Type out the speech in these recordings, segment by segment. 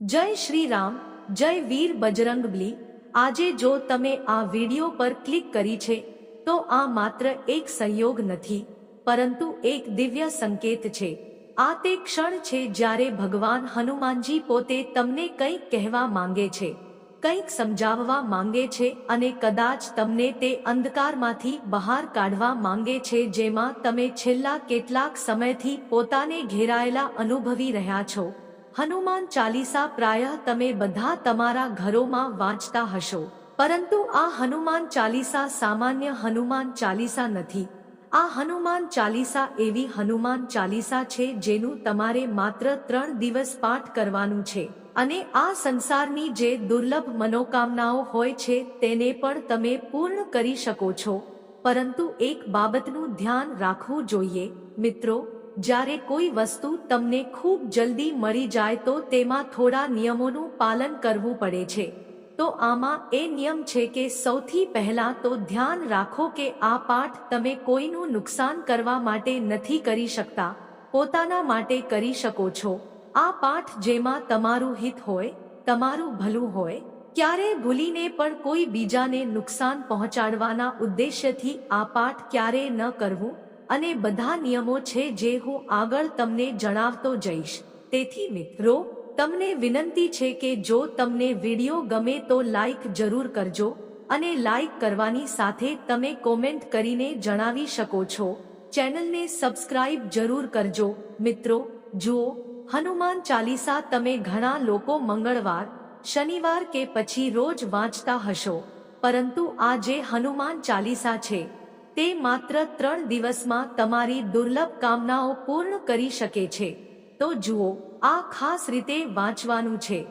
જય શ્રી રામ જય વીર બજરંગબલી. આજે જો તમે આ વીડિયો પર ક્લિક કરી છે, તો આ માત્ર એક સંયોગ નથી, પરંતુ એક દિવ્ય સંકેત છે. આ તે ક્ષણ છે જ્યારે ભગવાન હનુમાનજી પોતે તમને કંઈક કહેવા માંગે છે, કંઈક સમજાવવા માંગે છે અને કદાચ તમને તે અંધકારમાંથી બહાર કાઢવા માંગે છે જેમાં તમે છેલ્લા કેટલાક સમયથી પોતાને ઘેરાયેલા અનુભવી રહ્યા છો. હનુમાન ચાલીસા પ્રાયઃ તમે બધા તમારા ઘરોમાં વાંચતા હશો. પરંતુ આ હનુમાન ચાલીસા સામાન્ય હનુમાન ચાલીસા નથી. આ હનુમાન ચાલીસા એવી હનુમાન ચાલીસા છે જેનું તમારે માત્ર ત્રણ દિવસ પાઠ કરવાનું છે. અને આ સંસારની જે દુર્લભ મનોકામનાઓ હોય છે તેને પણ તમે પૂર્ણ કરી શકો છો. પરંતુ એક બાબતનું ધ્યાન રાખવું જોઈએ. મિત્રો જ્યારે કોઈ વસ્તુ તમને ખૂબ જલ્દી મળી જાય તો તેમાં થોડા નિયમોનું પાલન કરવું પડે છે. તો આમાં એ નિયમ છે કે સૌથી પહેલા તો ધ્યાન રાખો કે આ પાઠ તમે કોઈનું નુકસાન કરવા માટે નથી કરી શકતા, પોતાના માટે કરી શકો છો. આ પાઠ જેમાં તમારું હિત હોય, તમારું ભલું હોય ક્યારે ભૂલીને પણ કોઈ બીજાને નુકસાન પહોંચાડવાના ઉદ્દેશ્યથી આ પાઠ ક્યારેય ન કરવું. અને બધા નિયમો છે જે હું આગળ તમને જણાવતો જઈશ. તેથી મિત્રો, તમને વિનંતી છે કે જો તમને વીડિયો ગમે તો લાઈક જરૂર કરજો અને લાઈક કરવાની સાથે તમે કોમેન્ટ કરીને જણાવી શકો છો. ચેનલને સબસ્ક્રાઇબ જરૂર કરજો. મિત્રો, જુઓ, હનુમાન ચાલીસા તમે ઘણા લોકો મંગળવાર, શનિવાર કે પછી રોજ વાંચતા હશો. પરંતુ આ જે હનુમાન ચાલીસા છે. તે માત્ર ત્રણ દિવસમાં તમારી દુર્લભ કામનાઓ પૂર્ણ કરી શકે છે. તો જુઓ, આ ખાસ રીતે વાંચવાનું છે.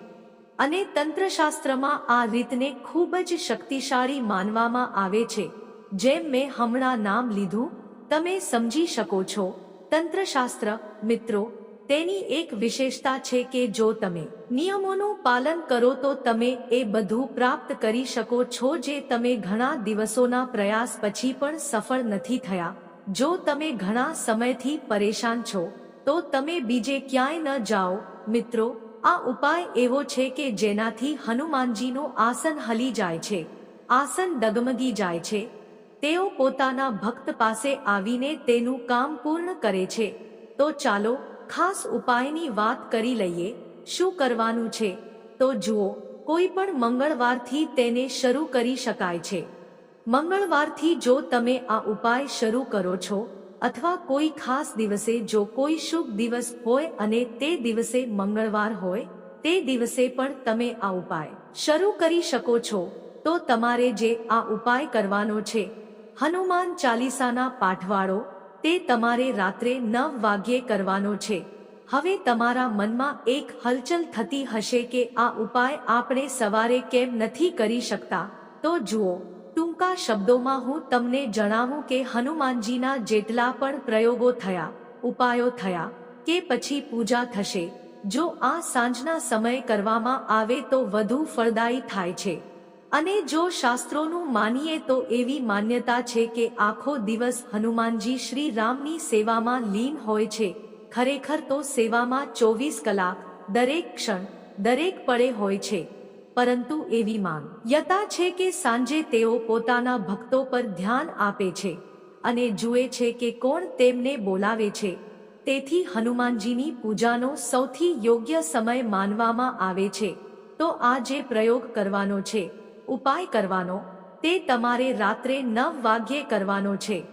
અને તંત્રશાસ્ત્રમાં આ રીતને ખૂબ જ શક્તિશાળી માનવામાં આવે છે. જેમ મેં હમણાં નામ લીધું, તમે સમજી શકો છો. તંત્રશાસ્ત્ર, મિત્રો તેની એક વિશેષતા છે કે જો તમે નિયમોનું પાલન કરો તો તમે એ બધું પ્રાપ્ત કરી શકો છો જે તમે ઘણા દિવસોના પ્રયાસ પછી પણ સફળ નથી થયા. જો તમે ઘણા સમયથી પરેશાન છો, તો તમે બીજે ક્યાંય ન જાઓ. મિત્રો, આ ઉપાય એવો છે કે જેનાથી હનુમાનજીનું આસન હલી જાય છે. આસન ડગમગી જાય છે. તેઓ પોતાના ભક્ત પાસે આવીને તેનું કામ પૂર્ણ કરે છે. તો ચાલો ખાસ ઉપાયની વાત કરી લઈએ, શું કરવાનું છે? તો જુઓ, કોઈ પણ મંગળવારથી તેને શરૂ કરી શકાય છે. મંગળવારથી જો તમે આ ઉપાય શરૂ કરો છો, અથવા કોઈ ખાસ દિવસે જો કોઈ શુભ દિવસ હોય અને તે દિવસે મંગળવાર હોય, તે દિવસે પણ તમે આ ઉપાય શરૂ કરી શકો છો. તો તમારે જે આ ઉપાય કરવાનો છે, હનુમાન ચાલીસાના પાઠવાળો તે તમારે રાત્રે નવ વાગ્યે કરવાનો છે. હવે તમારા મનમાં એક હલચલ થતી હશે કે આ ઉપાય આપણે સવારે કેમ નથી કરી શકતા. તો જુઓ, ટૂંકા શબ્દોમાં હું તમને જણાવું કે હનુમાનજીના જેટલા પણ પ્રયોગો થયા, ઉપાયો થયા, કે પછી પૂજા થશે. જો આ સાંજના સમય કરવામાં આવે તો વધુ ફળદાયી થાય છે. અને જો શાસ્ત્રોનું માનીએ તો એવી માન્યતા છે કે આખો દિવસ હનુમાનજી શ્રી રામની સેવામાં લીન હોય છે. ખરેખર તો સેવામાં ચોવીસ કલાક, દરેક ક્ષણ, દરેક પળે હોય છે. પરંતુ એવી માંગ યતા છે કે સાંજે તેઓ પોતાના ભક્તો પર ધ્યાન આપે છે અને જુએ છે કે કોણ તેમને બોલાવે છે. તેથી હનુમાનજીની પૂજાનો સૌથી યોગ્ય સમય માનવામાં આવે છે. તો આ જે પ્રયોગ કરવાનો છે ઉપાય કરવાનો, તે તમારે રાત્રે નવ વાગ્યે કરવાનો છે.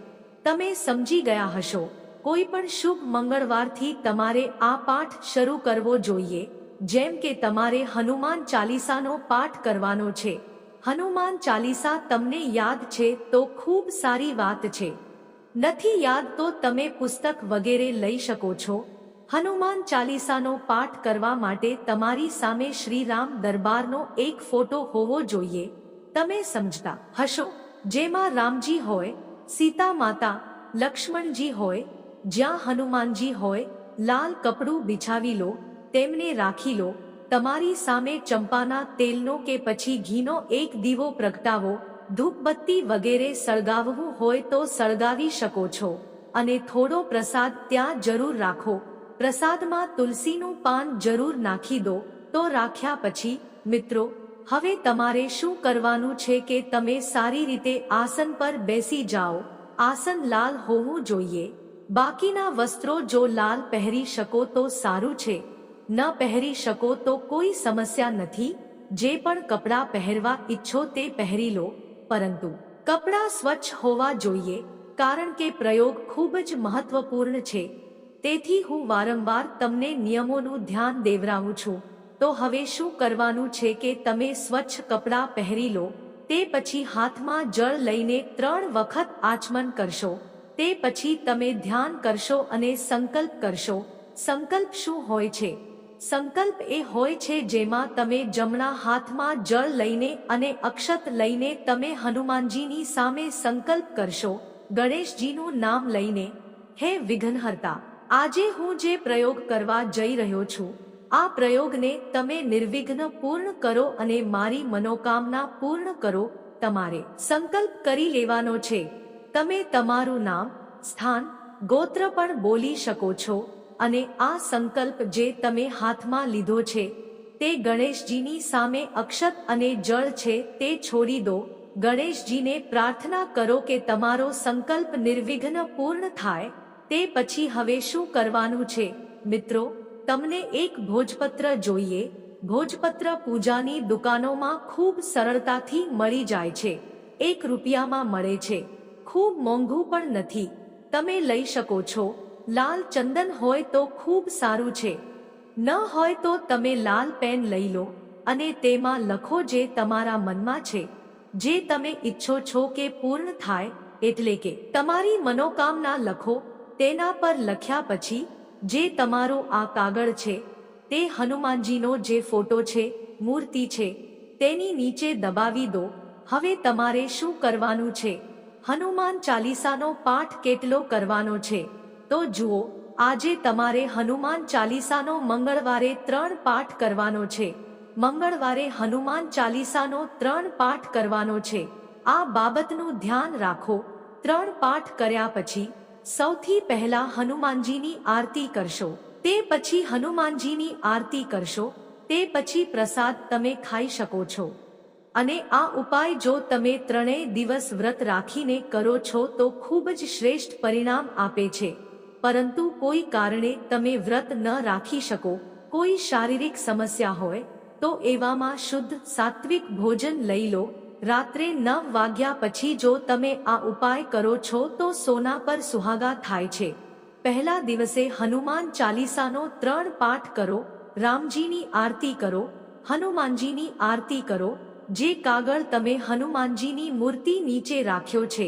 તમે સમજી ગયા હશો, કોઈ પણ શુભ મંગળવારથી તમારે આ પાઠ શરૂ કરવો જોઈએ, જેમ કે તમારે હનુમાન ચાલીસાનો પાઠ કરવાનો છે. હનુમાન ચાલીસા તમને યાદ છે તો ખૂબ સારી વાત છે. નથી યાદ તો તમે પુસ્તક વગેરે લઈ શકો છો હનુમાન ચાલીસાનો પાઠ કરવા માટે તમારી સામે શ્રીરામ દરબારનો એક ફોટો હોવો જોઈએ. તમે સમજતા હશો. જેમાં રામજી હોય, સીતા માતા, લક્ષ્મણજી હોય, જ્યાં હનુમાનજી હોય, લાલ કપડું બિછાવી લો, તેમને રાખી લો. તમારી સામે ચંપાના તેલનો કે પછી ઘીનો એક દીવો પ્રગટાવો. ધૂપબત્તી વગેરે સળગાવવું હોય તો સળગાવી શકો છો. અને થોડો પ્રસાદ ત્યાં જરૂર રાખો. પ્રસાદમાં તુલસીનું પાન જરૂર નાખી દો, તો રાખ્યા પછી, મિત્રો, હવે તમારે શું કરવાનું છે કે તમે સારી રીતે આસન પર બેસી જાઓ, આસન લાલ હોવું જોઈએ. બાકીના વસ્ત્રો જો લાલ પહેરી શકો તો સારું છે. ન પહેરી શકો તો કોઈ સમસ્યા નથી. જે પણ કપડાં પહેરવા ઈચ્છો તે પહેરી લો. પરંતુ, કપડાં સ્વચ્છ હોવા જોઈએ, કારણ કે પ્રયોગ ખૂબ જ મહત્વપૂર્ણ છે. તેથી હું વારંવાર તમને નિયમોનું ધ્યાન દેવરાવું છું. તો હવે શું કરવાનું છે કે તમે સ્વચ્છ કપડાં પહેરી લો, તે પછી હાથમાં જળ લઈને ત્રણ વખત આચમન કરશો, તે પછી તમે ધ્યાન કરશો અને સંકલ્પ કરશો. સંકલ્પ શું હોય છે? સંકલ્પ એ હોય છે જેમાં તમે જમણા હાથમાં જળ લઈને અને અક્ષત લઈને તમે હનુમાનજીની સામે સંકલ્પ કરશો, ગણેશજીનું નામ લઈને. હે વિઘ્નહર્તા આજે હું જે પ્રયોગ કરવા જઈ રહ્યો છું, આ પ્રયોગને તમે નિર્વિઘ્ન પૂર્ણ કરો અને મારી મનોકામના પૂર્ણ કરો તમારે. સંકલ્પ કરી લેવાનો છે. તમે તમારું નામ, સ્થાન, ગોત્ર પણ બોલી શકો છો અને આ સંકલ્પ જે તમે હાથમાં લીધો છે, તે ગણેશજીની સામે અક્ષત અને જળ છે તે છોડી દો. ગણેશજીને પ્રાર્થના કરો કે તમારો સંકલ્પ નિર્વિઘ્ન પૂર્ણ થાય. તે પછી હવે શું કરવાનું છે? મિત્રો, તમને એક ભોજપત્ર જોઈએ. ભોજપત્ર પૂજાની દુકાનોમાં ખૂબ સરળતાથી મળી જાય છે. એક રૂપિયામાં મળે છે. ખૂબ મોંઘું પણ નથી. તમે લઈ શકો છો. લાલ ચંદન હોય તો ખૂબ સારું છે. ન હોય તો તમે લાલ પેન લઈ લો અને તેમાં લખો જે તમારા મનમાં છે. જે તમે ઈચ્છો છો કે પૂર્ણ થાય, એટલે કે તમારી મનોકામના લખો. તેના પર લખ્યા પછી, જે તમારો આ કાગળ છે, તે હનુમાનજીનો જે ફોટો છે, મૂર્તિ છે, તેની નીચે દબાવી દો. હવે તમારે શું કરવાનું છે? હનુમાન ચાલીસાનો પાઠ કેટલો કરવાનો છે? તો જુઓ, આજે તમારે હનુમાન ચાલીસાનો મંગળવારે ત્રણ પાઠ કરવાનો છે. મંગળવારે હનુમાન ચાલીસાનો ત્રણ પાઠ કરવાનો છે. આ બાબતનું ધ્યાન રાખો. ત્રણ પાઠ કર્યા પછી સૌથી પહેલા હનુમાનજીની આરતી કરશો, તે પછી હનુમાનજીની આરતી કરશો, તે પછી પ્રસાદ તમે ખાઈ શકો છો. અને આ ઉપાય જો તમે ત્રણેય દિવસ વ્રત રાખીને કરો છો તો ખૂબ જ શ્રેષ્ઠ પરિણામ આપે છે. પરંતુ કોઈ કારણે તમે વ્રત ન રાખી શકો, કોઈ શારીરિક સમસ્યા હોય, તો એવામાં શુદ્ધ સાત્વિક ભોજન લઈ લો રાત્રે નવ વાગ્યા પછી જો તમે આ ઉપાય કરો છો તો સોના પર સુહાગા થાય છે. પહેલા દિવસે હનુમાન ચાલીસાનો ત્રણ પાઠ કરો, રામજીની આરતી કરો, હનુમાનજીની આરતી કરો, જે કાગળ તમે હનુમાનજીની મૂર્તિ નીચે રાખ્યો છે,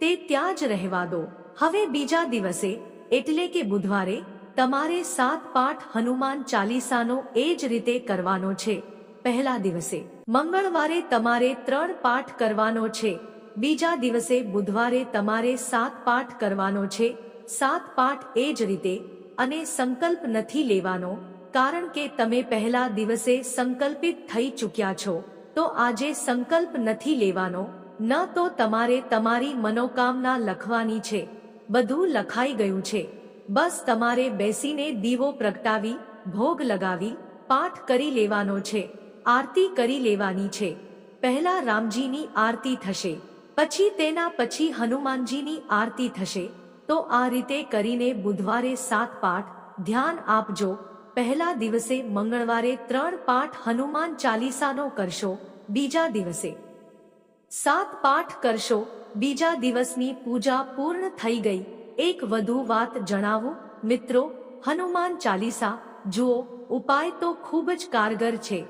તે ત્યાં જ રહેવા દો. હવે બીજા દિવસે, એટલે કે બુધવારે, તમારે સાત પાઠ હનુમાન ચાલીસાનો એ જ રીતે કરવાનો છે. પહેલા દિવસે. મંગળવારે તમારે ત્રણ પાઠ કરવાનો છે. બીજા દિવસે બુધવારે તમારે સાત પાઠ કરવાનો છે. સાત પાઠ એ જ રીતે અને સંકલ્પ નથી લેવાનો, કારણ કે તમે પહેલા દિવસે સંકલ્પિત થઈ ચૂક્યા છો. તો આજે સંકલ્પ નથી લેવાનો, ન તો તમારે તમારી મનોકામના લખવાની છે. બધું લખાઈ ગયું છે. બસ તમારે બેસીને દીવો પ્રગટાવી, ભોગ લગાવી, પાઠ કરી લેવાનો છે. આરતી કરી લેવાની છે. પહેલા રામજીની આરતી થશે, પછી તેના પછી હનુમાનજીની આરતી થશે. તો આ રીતે કરીને બુધવારે સાત પાઠ, ધ્યાન આપજો. પહેલા દિવસે મંગળવારે ત્રણ પાઠ હનુમાન ચાલીસાનો કરશો, બીજા દિવસે સાત પાઠ કરશો, બીજા દિવસની પૂજા પૂર્ણ થઈ ગઈ. એક વધુ વાત જણાવું, મિત્રો, હનુમાન ચાલીસા, જુઓ, ઉપાય તો ખૂબ જ કારગર છે.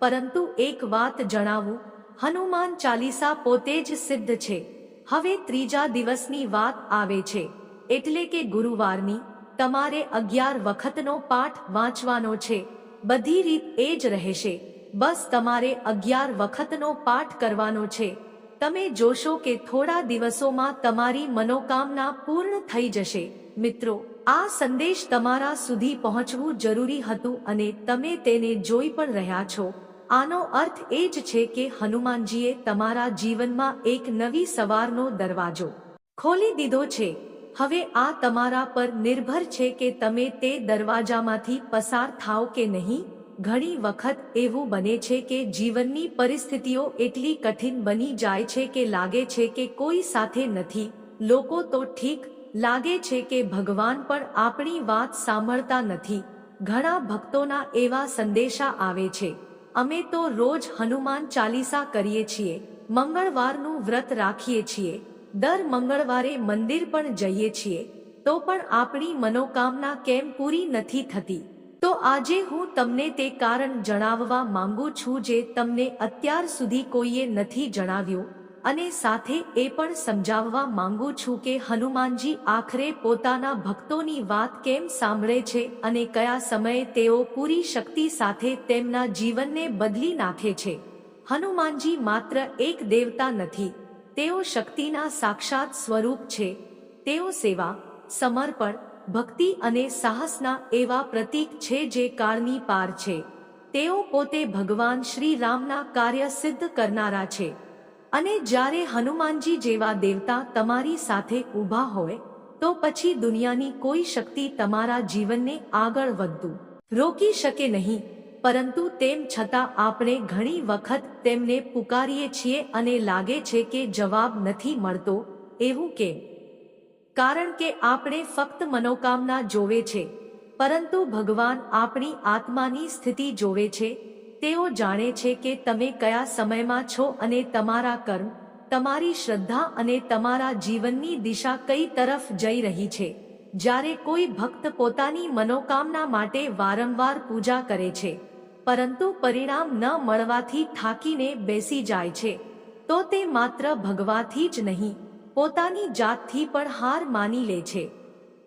પરંતુ એક વાત જણાવું, હનુમાન ચાલીસા પોતે જ સિદ્ધ છે. હવે ત્રીજા દિવસની વાત આવે છે. એટલે કે ગુરુવારની, તમારે અગિયાર વખતનો પાઠ વાંચવાનો છે. બધી રીત એ જ રહેશે. બસ તમારે અગિયાર વખતનો પાઠ કરવાનો છે. તમે જોશો કે થોડા દિવસોમાં તમારી મનોકામના પૂર્ણ થઈ જશે. મિત્રો, આ સંદેશ તમારા સુધી પહોંચવું જરૂરી હતું અને તમે તેને જોઈ પણ રહ્યા છો. આનો અર્થ એ જ છે કે હનુમાનજીએ તમારા જીવનમાં એક નવી સવારનો દરવાજો ખોલી દીધો છે. હવે આ તમારા પર નિર્ભર છે કે તમે તે દરવાજામાંથી પસાર થાઓ કે નહીં. ઘણી વખત એવું બને છે કે જીવનની પરિસ્થિતિઓ એટલી કઠિન બની જાય છે કે લાગે છે કે કોઈ સાથે નથી. લોકો તો ઠીક લાગે છે કે ભગવાન પણ આપણી વાત સાંભળતા નથી. ઘણા ભક્તોના એવા સંદેશા આવે છે. અમે તો રોજ હનુમાન ચાલીસા કરીએ છીએ, મંગળવારનું વ્રત રાખીએ છીએ, દર મંગળવારે મંદિર પણ જઈએ છીએ, તો પણ આપણી મનોકામના કેમ પૂરી નથી થતી? તો આજે હું તમને તે કારણ જણાવવા માંગુ છું જે તમને અત્યાર સુધી કોઈએ નથી જણાવ્યું. અને સાથે એ પણ સમજાવવા માંગુ છું કે હનુમાનજી આખરે પોતાના ભક્તોની વાત કેમ સાંભળે છે અને કયા સમયે તેઓ પૂરી શક્તિ સાથે તેમના જીવનને બદલી નાખે છે. હનુમાનજી માત્ર એક દેવતા નથી, તેઓ શક્તિના સાક્ષાત સ્વરૂપ છે. તેઓ સેવા, સમર્પણ, ભક્તિ અને સાહસના એવા પ્રતીક છે જે કાળની પાર છે. તેઓ પોતે ભગવાન શ્રી રામના કાર્ય સિદ્ધ કરનારા છે. અને જ્યારે હનુમાનજી જેવા દેવતા તમારી સાથે ઊભા હોય, તો પછી દુનિયાની કોઈ શક્તિ તમારા જીવનને આગળ વધતું રોકી શકે નહીં. પરંતુ તેમ છતાં આપણે ઘણી વખત તેમને પુકારીએ છીએ અને લાગે છે કે જવાબ નથી મળતો, એવું કેમ કારણ કે આપણે ફક્ત મનોકામના જોવે છે, પરંતુ ભગવાન આપણી આત્માની સ્થિતિ જોવે છે તેઓ જાણે છે કે તમે કયા સમયમાં છો અને તમારા કર્મ, તમારી શ્રદ્ધા અને તમારા જીવનની દિશા કઈ તરફ જઈ રહી છે. જ્યારે કોઈ ભક્ત પોતાની મનોકામના માટે વારંવાર પૂજા કરે છે, પરંતુ પરિણામ ન મળવાથી થાકીને બેસી જાય છે, તો તે માત્ર ભગવાથી જ નહીં, પોતાની જાતથી પણ હાર માની લે છે.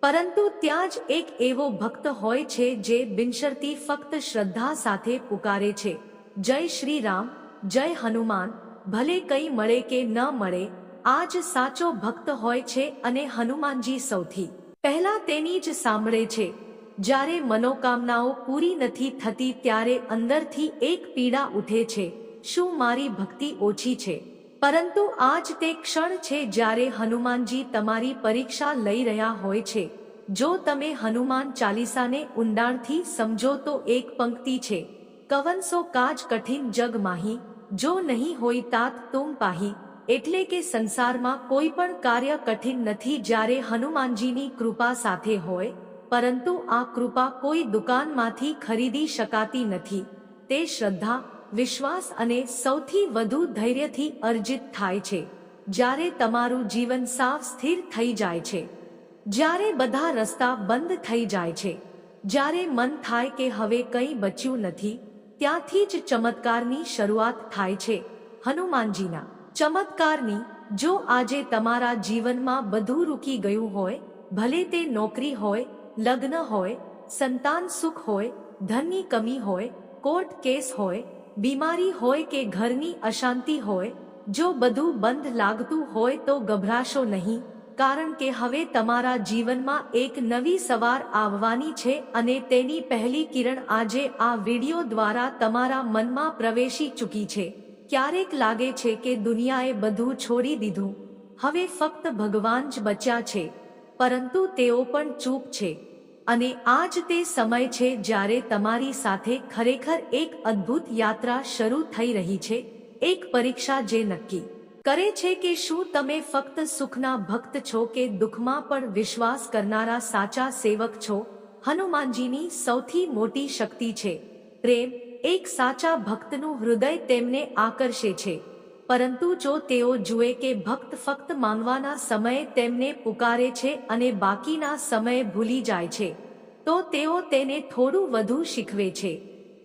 પરંતુ ત્યાં જ એક એવો ભક્ત હોય છે જે બિનશરતી ફક્ત શ્રદ્ધા સાથે પુકારે છે. જય શ્રી રામ જય હનુમાન, ભલે કંઈ મળે કે ન મળે આ જ સાચો ભક્ત હોય છે અને હનુમાનજી સૌથી પહેલા તેની જ સાંભળે છે. જ્યારે મનોકામનાઓ પૂરી નથી થતી ત્યારે અંદરથી એક પીડા ઉઠે છે. શું મારી ભક્તિ ઓછી છે? પરંતુ આજ તે ક્ષણ છે જ્યારે હનુમાનજી તમારી પરીક્ષા લઈ રહ્યા હોય છે. જો તમે હનુમાન ચાલીસાને ઊંડાણથી સમજો તો એક પંક્તિ છે. કવનસો કાજ કઠિન જગ માહી, જો નહીં હોય તાત તુમ પાહી. એટલે કે સંસારમાં કોઈ પણ કાર્ય કઠિન નથી જ્યારે હનુમાનજીની કૃપા સાથે હોય, પરંતુ આ કૃપા કોઈ દુકાનમાંથી ખરીદી શકાતી નથી. તે શ્રદ્ધા વિશ્વાસ અને સૌથી વધુ ધૈર્યથી અર્જિત થાય છે. જ્યારે તમારું જીવન સાવ સ્થિર થઈ જાય છે. જ્યારે બધા રસ્તા બંધ થઈ જાય છે. જ્યારે મન થાય કે હવે કંઈ બચ્યું નથી, ત્યાંથી જ ચમત્કારની શરૂઆત થાય છે. હનુમાનજીના ચમત્કારની, જો આજે તમારા જીવનમાં બધું રૂકી ગયું હોય, ભલે તે નોકરી હોય, લગ્ન હોય, સંતાન સુખ હોય, ધનની કમી હોય, કોર્ટ કેસ હોય બીમારી હોય કે ઘરની અશાંતિ હોય, જો બધું બંધ લાગતું હોય તો ગભરાશો નહીં, કારણ કે હવે તમારા જીવનમાં એક નવી સવાર આવવાની છે અને તેની પહેલી કિરણ આજે આ વિડિયો દ્વારા તમારા મનમાં પ્રવેશી ચૂકી છે. ક્યારેક લાગે છે કે દુનિયાએ બધું છોડી દીધું. હવે ફક્ત ભગવાન જ બચ્યા છે. પરંતુ તેઓ પણ ચૂપ છે. અને આજ તે સમય છે જ્યારે તમારી સાથે ખરેખર એક અદ્ભુત યાત્રા શરૂ થઈ રહી છે, એક પરીક્ષા જે નક્કી કરે છે કે શું તમે ફક્ત સુખના ભક્ત છો કે દુઃખમાં પણ વિશ્વાસ કરનારા સાચા સેવક છો, હનુમાનજીની સૌથી મોટી શક્તિ છે. પ્રેમ, એક સાચા ભક્તનું હૃદય તેમને આકર્ષે છે. પરંતુ જો તેઓ જુએ કે ભક્ત ફક્ત માંગવાના સમયે તેમને પુકારે છે અને બાકીના સમયે ભૂલી જાય છે, તો તેઓ તેને થોડું વધુ શીખવે છે.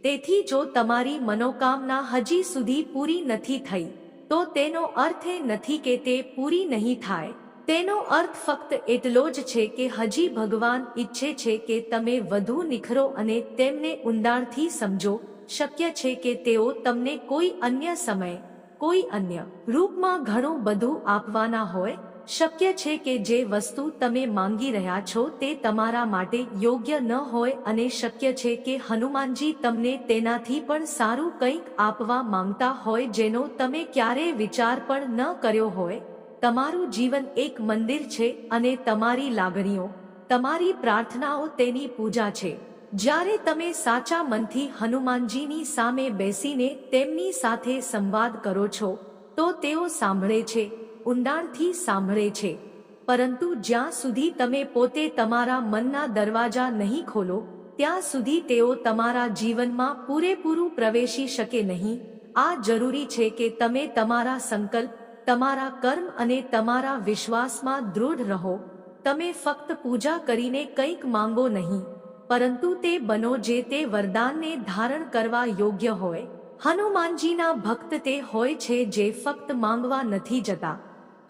તેથી જો તમારી મનોકામના હજી સુધી પૂરી નથી થઈ, તો તેનો અર્થ એ નથી કે તે પૂરી નહીં થાય. તેનો અર્થ ફક્ત એટલો જ છે કે હજી ભગવાન ઈચ્છે છે કે તમે વધુ નિખરો અને તેમને ઊંડાણથી સમજો, શક્ય છે કે તેઓ તમને કોઈ અન્ય સમય કોઈ અન્ય રૂપમાં ઘણું બધું આપવાના હોય, શક્ય છે કે જે વસ્તુ તમે માંગી રહ્યા છો તે તમારા માટે યોગ્ય ન હોય અને શક્ય છે કે હનુમાનજી તમને તેનાથી પણ સારું કંઈક આપવા માંગતા હોય જેનો તમે ક્યારેય વિચાર પણ ન કર્યો હોય. તમારું જીવન એક મંદિર છે અને તમારી લાગણીઓ, તમારી પ્રાર્થનાઓ તેની પૂજા છે. જ્યારે તમે સાચા મનથી હનુમાનજીની સામે બેસીને તેમની સાથે સંવાદ કરો છો, તો તેઓ સાંભળે છે, ઊંડાણથી સાંભળે છે. પરંતુ જ્યાં સુધી તમે પોતે તમારા મનના દરવાજા નહીં ખોલો, ત્યાં સુધી તેઓ તમારા જીવનમાં પૂરેપૂરું પ્રવેશી શકે નહીં. આ જરૂરી છે કે તમે તમારા સંકલ્પ, તમારા કર્મ અને તમારા વિશ્વાસમાં દૃઢ રહો. તમે ફક્ત પૂજા કરીને કંઈક માંગો નહીં. પરંતુ તે બનો જે તે વરદાનને ધારણ કરવા યોગ્ય હોય. હનુમાનજીના ભક્ત તે હોય છે જે ફક્ત માંગવા નથી જતા,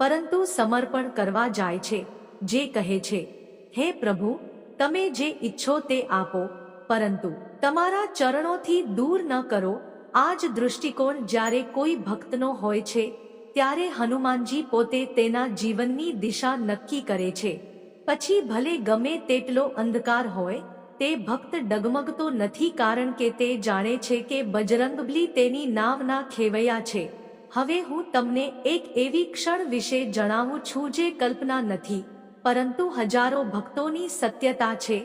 પરંતુ સમર્પણ કરવા જાય છે, જે કહે છે, હે પ્રભુ, તમે જે ઈચ્છો તે આપો, પરંતુ તમારા ચરણોથી દૂર ન કરો. આ જ દૃષ્ટિકોણ જ્યારે કોઈ ભક્તનો હોય છે, ત્યારે હનુમાનજી પોતે તેના જીવનની દિશા નક્કી કરે છે. પછી ભલે ગમે તેટલો અંધકાર હોય તે ભક્ત ડગમગતો નથી કારણ કે તે જાણે છે કે બજરંગબલી તેની નાવના ખેવૈયા છે. હવે હું તમને એક એવી ક્ષણ વિશે જણાવું છું જે કલ્પના નથી, પરંતુ હજારો ભક્તોની સત્યતા છે.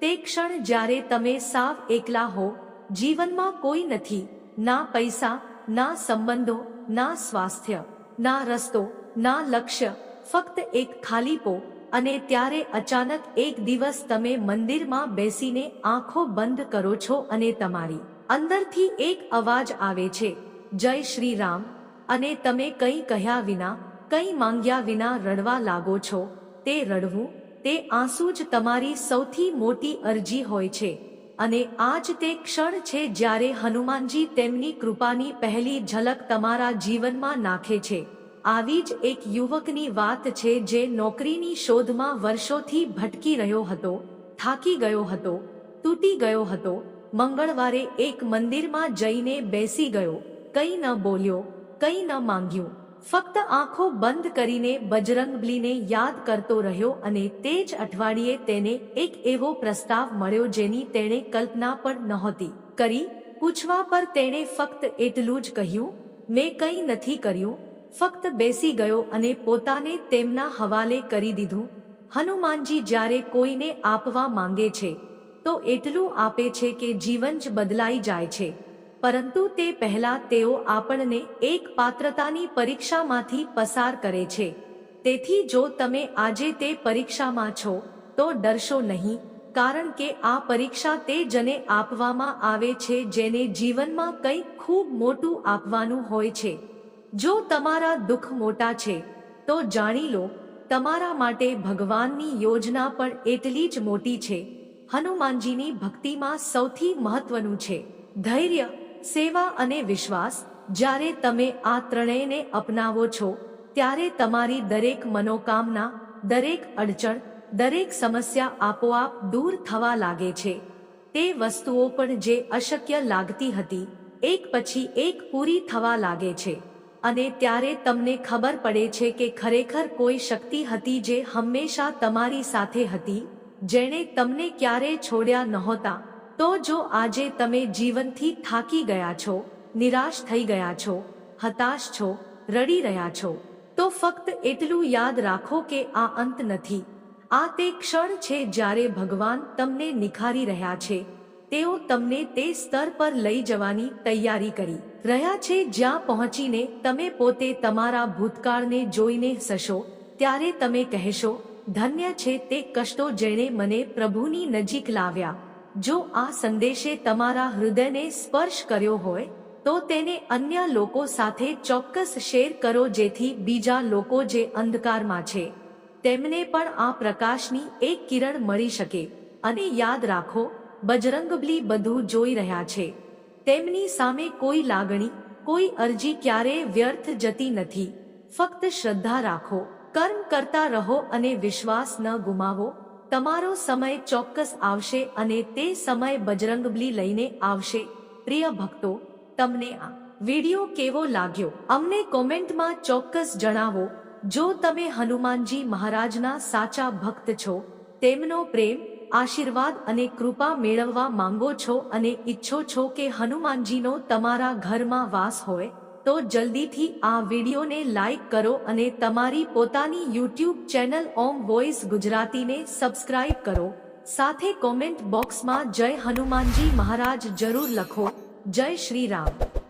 તે ક્ષણ જ્યારે તમે સાવ એકલા હો, જીવનમાં કોઈ નથી, ના પૈસા, ના સંબંધો, ના સ્વાસ્થ્ય, ના રસ્તો, ના લક્ષ્ય, ફક્ત એક ખાલીપો અને ત્યારે અચાનક એક દિવસ તમે મંદિરમાં બેસીને આંખો બંધ કરો છો અને તમારી અંદરથી એક અવાજ આવે છે, જય શ્રી રામ અને તમે કંઈ કહ્યા વિના, કંઈ માંગ્યા વિના રડવા લાગો છો. તે રડવું, તે આંસુ જ તમારી સૌથી મોટી અરજી હોય છે. અને આજ તે ક્ષણ છે જ્યારે હનુમાનજી તેમની કૃપાની પહેલી ઝલક તમારા જીવનમાં નાખે છે. આવી જ એક યુવકની વાત છે જે નોકરીની શોધમાં વર્ષોથી ભટકી રહ્યો હતો, થાકી ગયો હતો, તૂટી ગયો હતો, મંગળવારે એક મંદિરમાં જઈને બેસી ગયો, કંઈ ન બોલ્યો, કંઈ ન માંગ્યું, ફક્ત આંખો બંધ કરીને બજરંગબલીને યાદ કરતો રહ્યો અને તે જ અઠવાડિયે તેને એક એવો પ્રસ્તાવ મળ્યો જેની તેણે કલ્પના પણ નહોતી કરી. પૂછવા પર તેણે ફક્ત એટલું જ કહ્યું, મેં કંઈ નથી કર્યું ફક્ત બેસી ગયો અને પોતાને તેમના હવાલે કરી દીધું. હનુમાનજી જ્યારે કોઈને આપવા માંગે છે, તો એટલું આપે છે કે જીવન જ બદલાઈ જાય છે. પરંતુ તે પહેલા તેઓ આપણને એક પાત્રતાની પરીક્ષામાંથી પસાર કરે છે. તેથી જો તમે આજે તે પરીક્ષામાં છો, તો ડરશો નહીં, કારણ કે આ પરીક્ષા તે જને આપવામાં આવે છે જેને જીવનમાં કંઈક ખૂબ મોટું આપવાનું હોય છે. જો તમારા દુઃખ મોટા છે, તો જાણી લો, તમારા માટે ભગવાનની યોજના પણ એટલી જ મોટી છે. હનુમાનજીની ભક્તિમાં સૌથી મહત્વનું છે. ધૈર્ય, સેવા અને વિશ્વાસ, જ્યારે તમે આ ત્રણેયને અપનાવો છો, ત્યારે તમારી દરેક મનોકામના, દરેક અડચણ, દરેક સમસ્યા આપોઆપ દૂર થવા લાગે છે. તે વસ્તુઓ પણ જે અશક્ય લાગતી હતી, એક પછી એક પૂરી થવા લાગે છે. અને ત્યારે તમને ખબર પડે છે કે ખરેખર કોઈ શક્તિ હતી જે હંમેશા તમારી સાથે હતી, જેણે તમને ક્યારેય છોડ્યા નહોતા. તો જો આજે તમે જીવનથી થાકી ગયા છો, નિરાશ થઈ ગયા છો, હતાશ છો, રડી રહ્યા છો, તો ફક્ત એટલું યાદ રાખો કે આ અંત નથી. આ તે ક્ષણ છે જ્યારે ભગવાન તમને નિખારી રહ્યા છે. તેઓ તમને તે સ્તર પર લઈ જવાની તૈયારી કરી. રહ્યા છે જ્યાં પહોંચીને તમે પોતે તમારા ભૂતકાળને જોઈને સશો ત્યારે તમે કહેશો, ધન્ય છે તે કષ્ટો જેણે મને પ્રભુની નજીક લાવ્યા. જો આ સંદેશે તમારા હૃદયને સ્પર્શ કર્યો હોય, તો તેને અન્ય લોકો સાથે ચોક્કસ શેર કરો જેથી બીજા લોકો જે અંધકારમાં છે, તેમને પણ આ પ્રકાશની એક કિરણ મળી શકે. અને યાદ રાખો બજરંગબલી બધું જોઈ રહ્યા છે. તેમની સામે કોઈ લાગણી, કોઈ અરજી ક્યારેય વ્યર્થ જતી નથી. ફક્ત શ્રદ્ધા રાખો, કર્મ કરતા રહો અને વિશ્વાસ ન ગુમાવો. તમારો સમય ચોક્કસ આવશે અને તે સમય બજરંગબલી લઈને આવશે. પ્રિય ભક્તો, તમને આ વિડિયો કેવો લાગ્યો? અમને કોમેન્ટમાં ચોક્કસ જણાવો. જો તમે હનુમાનજી મહારાજના સાચા ભક્ત છો, તેમનો પ્રેમ આશીર્વાદ અને કૃપા મેળવવા માંગો છો અને ઈચ્છો છો કે હનુમાનજીનો તમારા ઘરમાં વાસ હોય, તો જલ્દીથી આ વિડીયોને લાઈક કરો અને તમારી પોતાની યુટ્યુબ ચેનલ ઓમ વોઇસ ગુજરાતીને સબસ્ક્રાઇબ કરો. સાથે કોમેન્ટ બોક્સમાં જય હનુમાનજી મહારાજ જરૂર લખો. જય શ્રી રામ.